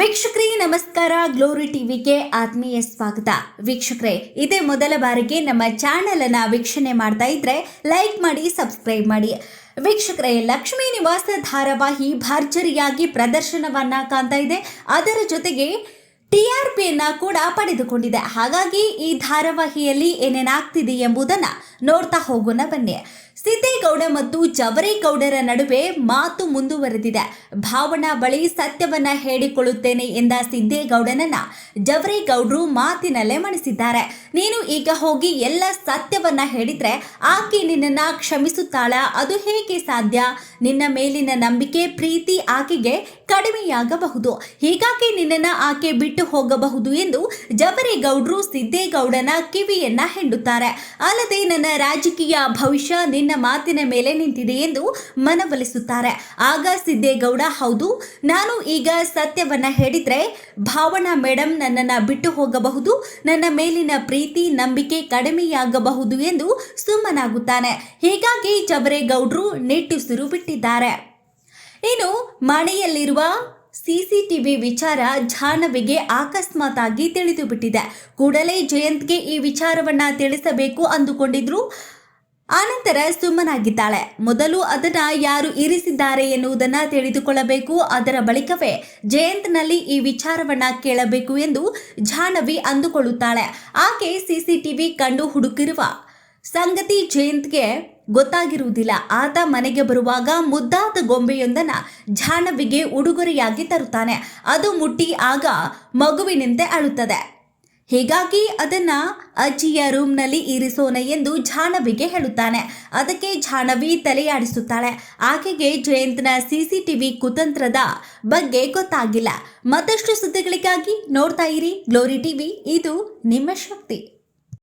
ವೀಕ್ಷಕರೇ, ನಮಸ್ಕಾರ. ಗ್ಲೋರಿ ಟಿವಿಗೆ ಆತ್ಮೀಯ ಸ್ವಾಗತ. ವೀಕ್ಷಕರೇ, ಇದೇ ಮೊದಲ ಬಾರಿಗೆ ನಮ್ಮ ಚಾನೆಲ್ ಅನ್ನ ವೀಕ್ಷಣೆ ಮಾಡ್ತಾ ಇದ್ರೆ ಲೈಕ್ ಮಾಡಿ ಸಬ್ಸ್ಕ್ರೈಬ್ ಮಾಡಿ. ವೀಕ್ಷಕರೇ, ಲಕ್ಷ್ಮೀ ನಿವಾಸ ಧಾರಾವಾಹಿ ಭರ್ಜರಿಯಾಗಿ ಪ್ರದರ್ಶನವನ್ನ ಕಾಣ್ತಾ ಇದೆ. ಅದರ ಜೊತೆಗೆ ಟಿ ಆರ್ ಪಿಯನ್ನು ಕೂಡ ಪಡೆದುಕೊಂಡಿದೆ. ಹಾಗಾಗಿ ಈ ಧಾರಾವಾಹಿಯಲ್ಲಿ ಏನೇನಾಗ್ತಿದೆ ಎಂಬುದನ್ನ ನೋಡ್ತಾ ಹೋಗೋಣ ಬನ್ನಿ. ಸಿದ್ದೇಗೌಡ ಮತ್ತು ಜವರೇಗೌಡರ ನಡುವೆ ಮಾತು ಮುಂದುವರೆದಿದೆ. ಭಾವನ ಬಳಿ ಸತ್ಯವನ್ನ ಹೇಳಿಕೊಳ್ಳುತ್ತೇನೆ ಎಂದ ಸಿದ್ದೇಗೌಡನನ್ನ ಜವರೇಗೌಡರು ಮಾತಿನಲ್ಲೇ ಮಣಿಸಿದ್ದಾರೆ. ನೀನು ಈಗ ಹೋಗಿ ಎಲ್ಲ ಸತ್ಯವನ್ನ ಹೇಳಿದ್ರೆ ಆಕೆ ನಿನ್ನನ್ನ ಕ್ಷಮಿಸುತ್ತಾಳ? ಅದು ಹೇಗೆ ಸಾಧ್ಯ? ನಿನ್ನ ಮೇಲಿನ ನಂಬಿಕೆ ಪ್ರೀತಿ ಆಕೆಗೆ ಕಡಿಮೆಯಾಗಬಹುದು. ಹೀಗಾಗಿ ನಿನ್ನನ್ನ ಆಕೆ ಬಿಟ್ಟು ಹೋಗಬಹುದು ಎಂದು ಜವರೇಗೌಡರು ಸಿದ್ದೇಗೌಡನ ಕಿವಿಯನ್ನ ಹೆಂಡುತ್ತಾರೆ. ಅಲ್ಲದೆ ನನ್ನ ರಾಜಕೀಯ ಭವಿಷ್ಯ ನಿನ್ನ ಮಾತಿನ ಮೇಲೆ ನಿಂತಿದೆ ಎಂದು ಮನವೊಲಿಸುತ್ತಾರೆ. ಆಗ ಸಿದ್ದೇಗೌಡ, ಹೌದು, ನಾನು ಈಗ ಸತ್ಯವನ್ನ ಹೇಳಿದ್ರೆ ಭಾವನಾ ಮೇಡಮ್ ನನ್ನನ್ನ ಬಿಟ್ಟು ಹೋಗಬಹುದು, ನನ್ನ ಮೇಲಿನ ಪ್ರೀತಿ, ನಂಬಿಕೆ ಕಡಿಮೆಯಾಗಬಹುದು ಎಂದು ಸುಮ್ಮನಾಗುತ್ತಾನೆ. ಹೀಗಾಗಿ ಜವರೇಗೌಡರು ನಿಟ್ಟುಸಿರು ಬಿಟ್ಟಿದ್ದಾರೆ. ಇನ್ನು ಮನೆಯಲ್ಲಿರುವ ಸಿಸಿಟಿವಿ ವಿಚಾರ ಜಾಹ್ನವಿಗೆ ಅಕಸ್ಮಾತ್ ಆಗಿ ತಿಳಿದು ಬಿಟ್ಟಿದೆ ಕೂಡಲೇ ಜಯಂತ್ಗೆ ಈ ವಿಚಾರವನ್ನ ತಿಳಿಸಬೇಕು ಅಂದುಕೊಂಡಿದ್ರು. ಆನಂತರ ಸುಮ್ಮನಾಗಿದ್ದಾಳೆ ಮೊದಲು ಅದನ್ನ ಯಾರು ಇರಿಸಿದ್ದಾರೆ ಎನ್ನುವುದನ್ನ ತಿಳಿದುಕೊಳ್ಳಬೇಕು. ಅದರ ಬಳಿಕವೇ ಜಯಂತ್ನಲ್ಲಿ ಈ ವಿಚಾರವನ್ನ ಕೇಳಬೇಕು ಎಂದು ಜಾಹ್ನವಿ ಅಂದುಕೊಳ್ಳುತ್ತಾಳೆ. ಆಕೆ ಸಿಸಿಟಿವಿ ಕಂಡು ಹುಡುಕಿರುವ ಸಂಗತಿ ಜಯಂತ್ಗೆ ಗೊತ್ತಾಗಿರುವುದಿಲ್ಲ. ಆತ ಮನೆಗೆ ಬರುವಾಗ ಮುದ್ದಾದ ಗೊಂಬೆಯೊಂದನ್ನ ಜಾಹ್ನವಿಗೆ ಉಡುಗೊರೆಯಾಗಿ ತರುತ್ತಾನೆ. ಅದು ಮುಟ್ಟಿ ಆಗ ಮಗುವಿನಂತೆ ಅಳುತ್ತದೆ. ಹೀಗಾಗಿ ಅದನ್ನ ಅಜ್ಜಿಯ ರೂಮ್ನಲ್ಲಿ ಇರಿಸೋಣ ಎಂದು ಜಾಹ್ನವಿಗೆ ಹೇಳುತ್ತಾನೆ. ಅದಕ್ಕೆ ಜಾಹ್ನವಿ ತಲೆಯಾಡಿಸುತ್ತಾಳೆ. ಆಕೆಗೆ ಜಯಂತ್ನ ಸಿಸಿಟಿವಿ ಕುತಂತ್ರದ ಬಗ್ಗೆ ಗೊತ್ತಾಗಿಲ್ಲ. ಮತ್ತಷ್ಟು ಸುದ್ದಿಗಳಿಗಾಗಿ ನೋಡ್ತಾ ಇರಿ. ಗ್ಲೋರಿ ಟಿವಿ, ಇದು ನಿಮ್ಮ ಶಕ್ತಿ.